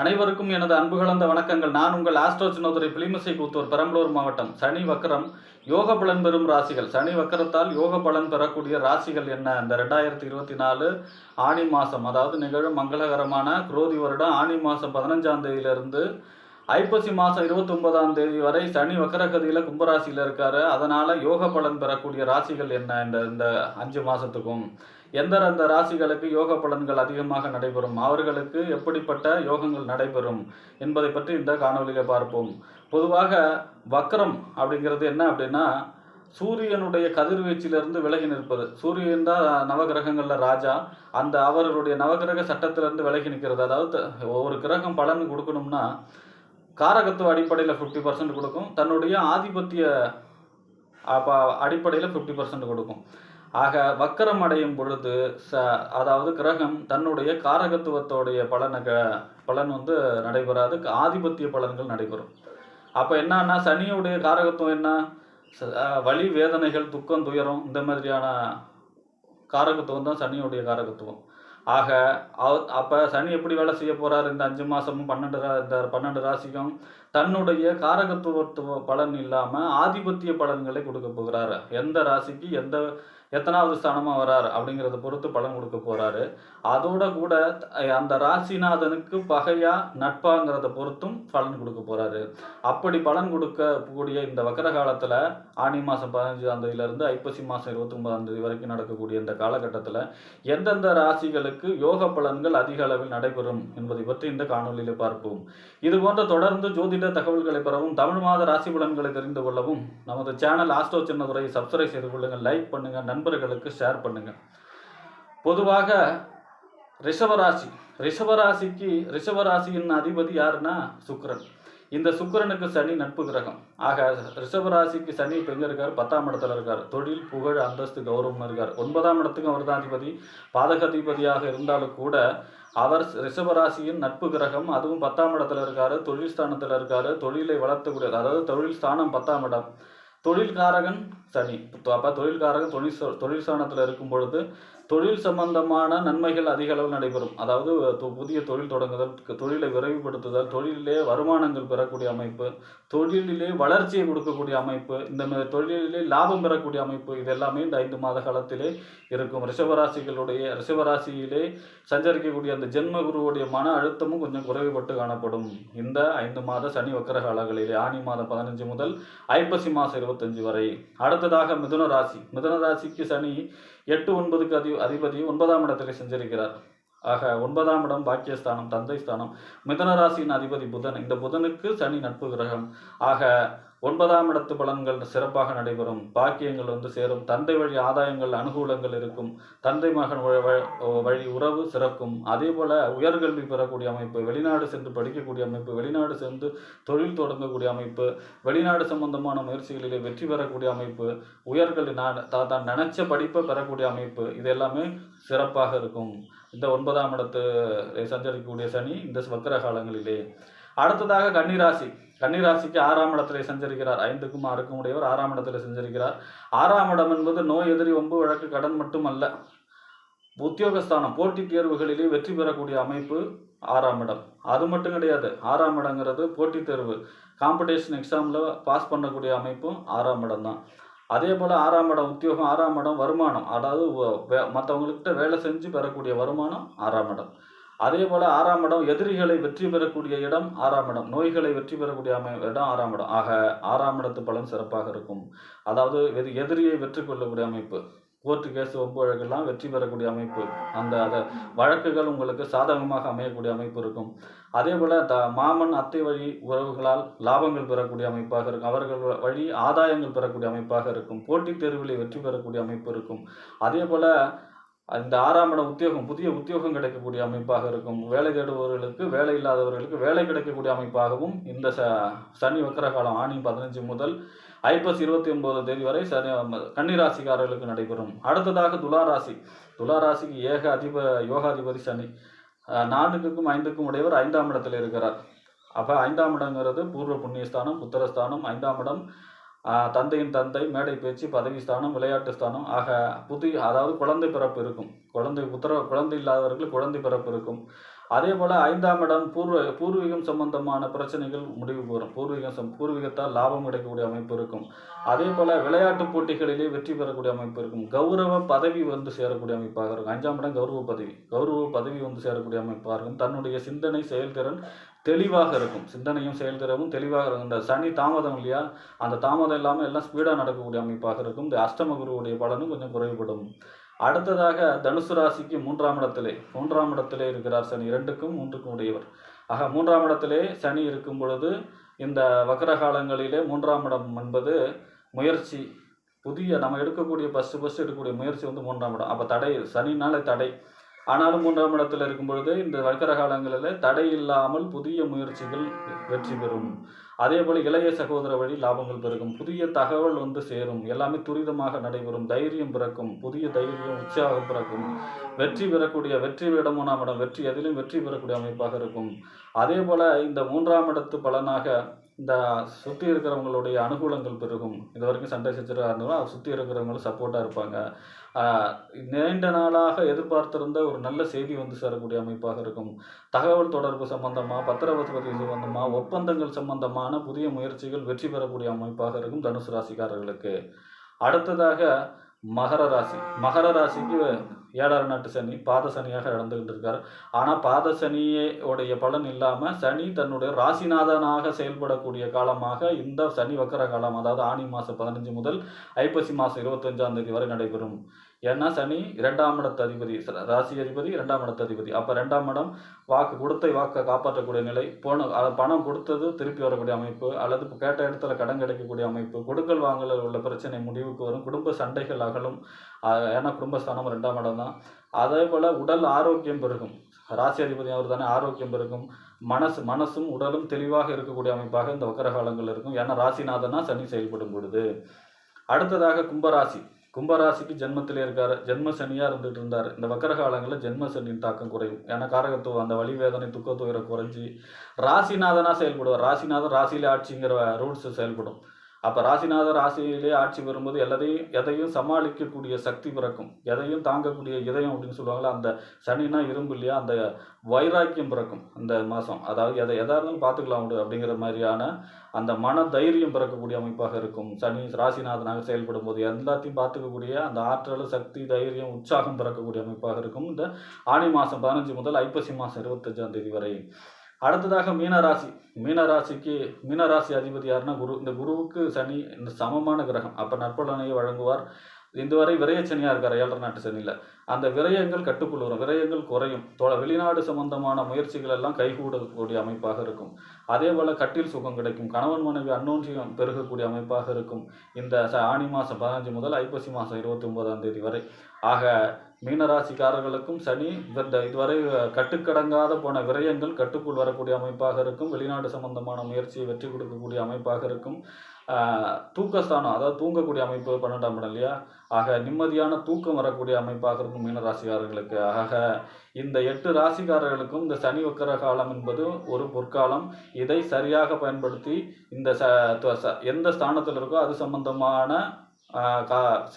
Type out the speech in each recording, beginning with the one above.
அனைவருக்கும் எனது அன்பு கலந்த வணக்கங்கள். நான் உங்கள் ஆஸ்ட்ரோ சினோதரை பிளிமிசை கூத்தூர் பெரம்பலூர் மாவட்டம். சனி வக்கரம் யோக பலன் பெறும் ராசிகள். சனி வக்கரத்தால் யோக பலன் பெறக்கூடிய ராசிகள் என்ன? இந்த ரெண்டாயிரத்தி இருபத்தி நாலு ஆணி மாதம் அதாவது நிகழும் மங்களகரமான குரோதி வருடம் ஆணி மாதம் பதினஞ்சாம் தேதியிலிருந்து ஐப்பசி மாதம் இருபத்தொன்பதாம் தேதி வரை சனி வக்கரகதியில் கும்பராசியில் இருக்காரு. அதனால் யோக பலன் பெறக்கூடிய ராசிகள் என்ன? இந்த இந்த அஞ்சு மாதத்துக்கும் எந்தெந்த ராசிகளுக்கு யோக பலன்கள் அதிகமாக நடைபெறும்? அவர்களுக்கு எப்படிப்பட்ட யோகங்கள் நடைபெறும்? என்பதை பற்றி இந்த காணொலியில் பார்ப்போம். பொதுவாக வக்ரம் அப்படிங்கிறது என்ன அப்படின்னா சூரியனுடைய கதிர்வீச்சிலிருந்து விலகி நிற்பது. சூரியன் தான் நவகிரகங்களில் ராஜா. அந்த அவர்களுடைய நவகிரக சட்டத்திலிருந்து விலகி நிற்கிறது அதாவது ஒவ்வொரு கிரகம் பலன் கொடுக்கணும்னா காரகத்துவ அடிப்படையில் ஃபிஃப்டி பர்சன்ட் கொடுக்கும். தன்னுடைய ஆதிபத்திய அப்போ அடிப்படையில் ஃபிஃப்டி பர்சன்ட் கொடுக்கும். ஆக வக்கரம் அடையும் பொழுது ச அதாவது கிரகம் தன்னுடைய காரகத்துவத்தோடைய பலனை க- பலன் வந்து நடைபெறாது. ஆதிபத்திய பலன்கள் நடைபெறும். அப்போ என்னன்னா சனியுடைய காரகத்துவம் என்ன? அஹ் வலி வேதனைகள் துக்கம் துயரம் இந்த மாதிரியான காரகத்துவம் தான் சனியுடைய காரகத்துவம். ஆக அவ- அப்ப சனி எப்படி வேலை செய்ய போகிறார் இந்த அஞ்சு மாதமும் பன்னெண்டு ரா- இந்த பன்னெண்டு ராசிக்கும் தன்னுடைய காரகத்துவத்துவ பலன் இல்லாம ஆதிபத்திய பலன்களை கொடுக்க போகிறாரு. எந்த ராசிக்கு எந்த எத்தனாவது ஸ்தானமா வரார் அப்படிங்கிறத பொறுத்து பலன் கொடுக்க போறாரு. அதோட கூட அந்த ராசிநாதனுக்கு பகையா நட்பாங்கிறத பொறுத்தும் பலன் கொடுக்க போறாரு. அப்படி பலன் கொடுக்கக்கூடிய இந்த வக்கர காலத்தில் ஆனி மாசம் பதினஞ்சாம் தேதியிலேருந்து ஐப்பசி மாசம் இருபத்தி ஒன்பதாம் தேதி வரைக்கும் நடக்கக்கூடிய இந்த காலகட்டத்துல எந்தெந்த ராசிகளுக்கு யோக பலன்கள் அதிக அளவில் நடைபெறும் என்பதை பற்றி இந்த காணொலியில் பார்ப்போம். இது போன்ற தொடர்ந்து ஜோதிட தகவல்களை பெறவும் தமிழ் மாத ராசி பலன்களை தெரிந்து கொள்ளவும் நமது சேனல் ஆஸ்ட்ரோ சின்னதுரை சப்ஸ்கிரைப் செய்து கொள்ளுங்கள் லைக் பண்ணுங்க நண்பர்களுக்கு ஷேர் பண்ணுங்க. பொதுவாக ரிஷபராசி ரிஷபராசிக்கு ரிஷபராசியின் அதிபதி யாருன்னா சுக்கிரன். இந்த சுக்கிரனுக்கு சனி நட்பு கிரகம். ஆக ரிஷபராசிக்கு சனி இப்போ எங்கே இருக்கார்? பத்தாம் இடத்துல இருக்கார். தொழில் புகழ் அந்தஸ்து கௌரவம் இருக்கார். ஒன்பதாம் இடத்துக்கும் அவர் தான் அதிபதி பாதகாதிபதியாக இருந்தாலும் கூட அவர் ரிஷபராசியின் நட்பு கிரகம். அதுவும் பத்தாம் இடத்துல இருக்கார். தொழில் ஸ்தானத்தில் இருக்காரு. தொழிலை வளர்த்தக்கூடியது அதாவது தொழில் ஸ்தானம் பத்தாம் இடம். தொழில்காரகன் சனி. அப்போ தொழில்காரகன் தொழில் தொழில் ஸ்தானத்தில் இருக்கும் பொழுது தொழில் சம்பந்தமான நன்மைகள் அதிக அளவில் நடைபெறும். அதாவது புதிய தொழில் தொடங்குதல் தொழிலை விரைவுபடுத்துதல் தொழிலிலே வருமானங்கள் பெறக்கூடிய அமைப்பு தொழிலிலே வளர்ச்சியை கொடுக்கக்கூடிய அமைப்பு இந்த தொழிலிலே லாபம் பெறக்கூடிய அமைப்பு இது எல்லாமே இந்த ஐந்து மாத காலத்திலே இருக்கும். ரிஷபராசிகளுடைய ரிஷபராசியிலே சஞ்சரிக்கக்கூடிய அந்த ஜென்ம குருவுடைய மன அழுத்தமும் கொஞ்சம் குறைவுபட்டு காணப்படும். இந்த ஐந்து மாத சனி வக்கர காலங்களிலே ஆனி மாதம் பதினஞ்சு முதல் ஐப்பசி மாதம் இருபத்தஞ்சு வரை. அடுத்ததாக மிதுன ராசி மிதுன ராசிக்கு சனி எட்டு ஒன்பதுக்கு அதி அதிபதி ஒன்பதாம் இடத்திலே செஞ்சிருக்கிறார் ஆக ஒன்பதாம் இடம் பாக்கியஸ்தானம் தந்தை ஸ்தானம் மிதுன ராசியின் அதிபதி புதன். இந்த புதனுக்கு சனி நட்பு கிரகம். ஆக ஒன்பதாம் இடத்து பலன்கள் சிறப்பாக நடைபெறும். பாக்கியங்கள் வந்து சேரும். தந்தை வழி ஆதாயங்கள் அனுகூலங்கள் இருக்கும். தந்தை மகன் வழி உறவு சிறக்கும். அதே போல உயர்கல்வி பெறக்கூடிய அமைப்பு வெளிநாடு சென்று படிக்கக்கூடிய அமைப்பு வெளிநாடு சென்று தொழில் தொடங்கக்கூடிய அமைப்பு வெளிநாடு சம்பந்தமான முயற்சிகளிலே வெற்றி பெறக்கூடிய அமைப்பு உயர்கல்வி நான் தான் நினைச்ச படிப்பை பெறக்கூடிய அமைப்பு இது எல்லாமே சிறப்பாக இருக்கும். இந்த ஒன்பதாம் இடத்து சஞ்சரிக்கக்கூடிய சனி இந்த வக்கர காலங்களிலே. அடுத்ததாக கன்னிராசி. கன்னிராசிக்கு ஆறாம் இடத்திலே சஞ்சரிக்கிறார். ஐந்துக்கும் ஆறுக்கும் உடையவர் ஆறாம் இடத்திலே சஞ்சரிக்கிறார். ஆறாம் இடம் என்பது நோய் எதிரி ஒம்பு வழக்கு கடன் மட்டுமல்ல. உத்தியோகஸ்தானம் போட்டித் தேர்வுகளிலே வெற்றி பெறக்கூடிய அமைப்பு ஆறாம் இடம். அது மட்டும் கிடையாது. ஆறாம் இடங்கிறது போட்டித் தேர்வு. காம்படிஷன் எக்ஸாமில் பாஸ் பண்ணக்கூடிய அமைப்பும் ஆறாம் இடம் தான். அதே போல் ஆறாம் இடம் உத்தியோகம் ஆறாம் இடம் வருமானம். அதாவது மற்றவங்கள்கிட்ட வேலை செஞ்சு பெறக்கூடிய வருமானம் ஆறாம் இடம். அதே போல் ஆறாம் இடம் எதிரிகளை வெற்றி பெறக்கூடிய இடம் ஆறாம் இடம். நோய்களை வெற்றி பெறக்கூடிய அமை இடம் ஆறாம் இடம். ஆக ஆறாம் இடத்து பலன் சிறப்பாக இருக்கும். அதாவது எதி எதிரியை வெற்றி கொள்ளக்கூடிய அமைப்பு கோர்ட்டு கேஸ் ஒப்பு வழக்கெல்லாம் வெற்றி பெறக்கூடிய அமைப்பு அந்த அதை வழக்குகள் உங்களுக்கு சாதகமாக அமையக்கூடிய அமைப்பு இருக்கும். அதே போல் த மாமன் அத்தை வழி உறவுகளால் லாபங்கள் பெறக்கூடிய அமைப்பாக இருக்கும். அவர்கள் வழி ஆதாயங்கள் பெறக்கூடிய அமைப்பாக இருக்கும். போட்டித் தேர்வில் வெற்றி பெறக்கூடிய அமைப்பு இருக்கும். அதே போல் அந்த ஆறாம் இட உத்தியோகம் புதிய உத்தியோகம் கிடைக்கக்கூடிய அமைப்பாக இருக்கும். வேலை தேடுபவர்களுக்கு வேலை இல்லாதவர்களுக்கு வேலை கிடைக்கக்கூடிய அமைப்பாகவும் இந்த ச சனி வக்கர காலம் ஆணி பதினஞ்சு முதல் ஐப்பசி இருபத்தி ஒன்பது தேதி வரை சனி கன்னிராசிக்காரர்களுக்கு நடைபெறும். அடுத்ததாக துளாராசி துளாராசிக்கு ஏக அதிப யோகாதிபதி சனி. நான்குக்கும் ஐந்துக்கும் உடையவர் ஐந்தாம் இடத்தில் இருக்கிறார். அப்போ ஐந்தாம் இடங்கிறது பூர்வ புண்ணியஸ்தானம் புத்திரஸ்தானம். ஐந்தாம் இடம் தந்தையின் தந்தை மேடை பேச்சு பதவி ஸ்தானம் விளையாட்டு ஸ்தானம் ஆக புதிய அதாவது குழந்தை பிறப்பு இருக்கும். குழந்தை புத்திர குழந்தை இல்லாதவர்களுக்கு குழந்தை பிறப்பு இருக்கும். அதே போல் ஐந்தாம் இடம் பூர்வ பூர்வீகம் சம்பந்தமான பிரச்சனைகள் முடிவு வரும் பூர்வீகம் சம் பூர்வீகத்தால் லாபம் கிடைக்கக்கூடிய அமைப்பு இருக்கும். அதே போல் விளையாட்டு போட்டிகளிலே வெற்றி பெறக்கூடிய அமைப்பு இருக்கும். கௌரவ பதவி வந்து சேரக்கூடிய அமைப்பாக இருக்கும். அஞ்சாம் இடம் கௌரவ பதவி. கௌரவ பதவி வந்து சேரக்கூடிய அமைப்பாக இருக்கும். தன்னுடைய சிந்தனை செயல்திறன் தெளிவாக இருக்கும். சிந்தனையும் செயல்திறனும் தெளிவாக இருக்கும். இந்த சனி தாமதம் இல்லையா? அந்த தாமதம் இல்லாமல் எல்லாம் ஸ்பீடாக நடக்கக்கூடிய அமைப்பாக இருக்கும். இந்த அஷ்டம குருவுடைய பலனும் கொஞ்சம் குறைவுபடும். அடுத்ததாக தனுசு ராசிக்கு மூன்றாம் இடத்திலே மூன்றாம் இடத்திலே இருக்கிறார் சனி. இரண்டுக்கும் மூன்றுக்கும் உடையவர். ஆக மூன்றாம் இடத்திலே சனி இருக்கும் பொழுது இந்த வக்கர காலங்களிலே மூன்றாம் இடம் என்பது முயற்சி புதிய நம்ம எடுக்கக்கூடிய ஃபஸ்ட்டு ஃபஸ்ட்டு எடுக்கக்கூடிய முயற்சி வந்து மூன்றாம் இடம். அப்போ தடை சனினால தடை. ஆனாலும் மூன்றாம் இடத்தில் இருக்கும் பொழுது இந்த வக்கர காலங்களில் தடை இல்லாமல் புதிய முயற்சிகள் வெற்றி பெறும். அதே போல் இளைய சகோதர வழி லாபங்கள் பெருகும். புதிய தகவல் வந்து சேரும். எல்லாமே துரிதமாக நடைபெறும். தைரியம் பிறக்கும். புதிய தைரியம் உற்சாகம் பிறக்கும். வெற்றி பெறக்கூடிய வெற்றி இடம் மூணாம் இடம் வெற்றி எதிலும் வெற்றி பெறக்கூடிய அமைப்பாக இருக்கும். அதே போல் இந்த மூன்றாம் இடத்து பலனாக இந்த சுற்றி இருக்கிறவங்களுடைய அனுகூலங்கள் பெருகும். இது வரைக்கும் சண்டை சச்சரவாக இருந்தாலும் சுற்றி இருக்கிறவங்களும் சப்போர்ட்டாக இருப்பாங்க. நீண்ட நாளாக எதிர்பார்த்திருந்த ஒரு நல்ல செய்தி வந்து சேரக்கூடிய அமைப்பாக இருக்கும். தகவல் தொடர்பு சம்பந்தமாக பத்திரப்பதிவு சம்பந்தமாக ஒப்பந்தங்கள் சம்பந்தமான புதிய முயற்சிகள் வெற்றி பெறக்கூடிய அமைப்பாக இருக்கும் தனுசு ராசிக்காரர்களுக்கு. அடுத்ததாக மகர ராசி. மகர ராசிக்கு ஏழாறு நாட்டு சனி பாத சனியாக நடந்துகிட்டு இருக்கார் ஆனால் பாத சனியுடைய பலன் இல்லாமல் சனி தன்னுடைய ராசிநாதனாக செயல்படக்கூடிய காலமாக இந்த சனி வக்கர காலம் அதாவது ஆனி மாதம் பதினஞ்சு முதல் ஐப்பசி மாதம் இருபத்தஞ்சாம் தேதி வரை நடைபெறும். ஏன்னா சனி இரண்டாம் இடத்து அதிபதி ராசி அதிபதி இரண்டாம் இடத்து அதிபதி. அப்போ ரெண்டாம் இடம் வாக்கு கொடுத்த வாக்கை காப்பாற்றக்கூடிய நிலை போன பணம் கொடுத்தது திருப்பி வரக்கூடிய அமைப்பு அல்லது இப்போ கேட்ட இடத்துல கடன் கிடைக்கக்கூடிய அமைப்பு கொடுக்கல் வாங்கல உள்ள பிரச்சனை முடிவுக்கு வரும் குடும்ப சண்டைகள் அகலும். ஏன்னா குடும்பஸ்தானம் ரெண்டாம் இடம் தான். அதே போல் உடல் ஆரோக்கியம் பெருகும். ராசி அதிபதி அவர் தானே ஆரோக்கியம் பெருகும். மனசு மனசும் உடலும் தெளிவாக இருக்கக்கூடிய அமைப்பாக இந்த வக்கர காலங்கள் இருக்கும். ஏன்னா ராசிநாதனா சனி செயல்படும் பொழுது. அடுத்ததாக கும்பராசி. கும்பராசிக்கு ஜென்மத்திலே இருக்கார். ஜென்ம சனியாக இருந்துட்டு இருந்தார். இந்த வக்கர காலங்களில் ஜென்ம சனியின் தாக்கம் குறையும். ஏன்னா காரகத்துவம் அந்த வழி வேதனை துக்க துயரை குறைஞ்சி ராசிநாதனாக செயல்படுவார். ராசிநாதன் ராசியில் ஆட்சிங்கிற ரூல்ஸ் செயல்படும். அப்போ ராசிநாதர் ராசியிலே ஆட்சி வரும்போது எல்லாத்தையும் எதையும் சமாளிக்கக்கூடிய சக்தி பிறக்கும். எதையும் தாங்கக்கூடிய இதயம் அப்படின்னு சொல்லுவாங்களா அந்த சனினா இரும்பு இல்லையா அந்த வைராக்கியம் பிறக்கும் இந்த மாதம் அதாவது எதை எதாக இருந்தாலும் பார்த்துக்கலாம் உண்டு அப்படிங்கிற மாதிரியான அந்த மன தைரியம் பிறக்கக்கூடிய அமைப்பாக இருக்கும். சனி ராசிநாதனாக செயல்படும் போது எல்லாத்தையும் பார்த்துக்கக்கூடிய அந்த ஆற்றல் சக்தி தைரியம் உற்சாகம் பிறக்கக்கூடிய அமைப்பாக இருக்கும். இந்த ஆணி மாதம் பதினஞ்சு முதல் ஐப்பசி மாதம் இருபத்தஞ்சாம் தேதி வரை. அடுத்ததாக மீனராசி. மீனராசிக்கு மீனராசி அதிபதி யாருன்னா குரு. இந்த குருவுக்கு சனி இந்த சமமான கிரகம். அப்போ நற்பலனையை வழங்குவார். இதுவரை விரயச்சனியாக இருக்கார். ஏழரை நாட்டு சனியில். அந்த விரயங்கள் கட்டுக்குள் வரும் விரயங்கள் குறையும். தோழ வெளிநாடு சம்பந்தமான முயற்சிகள் எல்லாம் கைகூடக்கூடிய அமைப்பாக இருக்கும். அதே போல் கட்டில் சுகம் கிடைக்கும். கணவன் மனைவி அன்னோன்றியம் பெருகக்கூடிய அமைப்பாக இருக்கும். இந்த ச ஆனி மாதம் பதினஞ்சு முதல் ஐப்பசி மாதம் இருபத்தி ஒன்பதாம் தேதி வரை. ஆக மீனராசிக்காரர்களுக்கும் சனி இதுவரை கட்டுக்கடங்காத போன விரயங்கள் கட்டுக்குள் வரக்கூடிய அமைப்பாக இருக்கும். வெளிநாடு சம்பந்தமான முயற்சியை வெற்றி கொடுக்கக்கூடிய அமைப்பாக இருக்கும். தூக்கஸ்தானம் அதாவது தூங்கக்கூடிய அமைப்பு பன்னெண்டாம் இடம் இல்லையா? ஆக நிம்மதியான தூக்கம் வரக்கூடிய அமைப்பாக இருக்கும் மீனராசிக்காரர்களுக்கு. ஆக இந்த எட்டு ராசிக்காரர்களுக்கும் இந்த சனி வக்கர காலம் என்பது ஒரு பொற்காலம். இதை சரியாக பயன்படுத்தி இந்த ச எந்த ஸ்தானத்தில் இருக்கோ அது சம்பந்தமான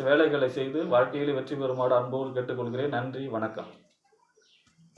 வேலைகளை செய்து வாழ்க்கையில் வெற்றி பெறுமாறு அன்போடு கேட்டுக்கொள்கிறேன். நன்றி வணக்கம்.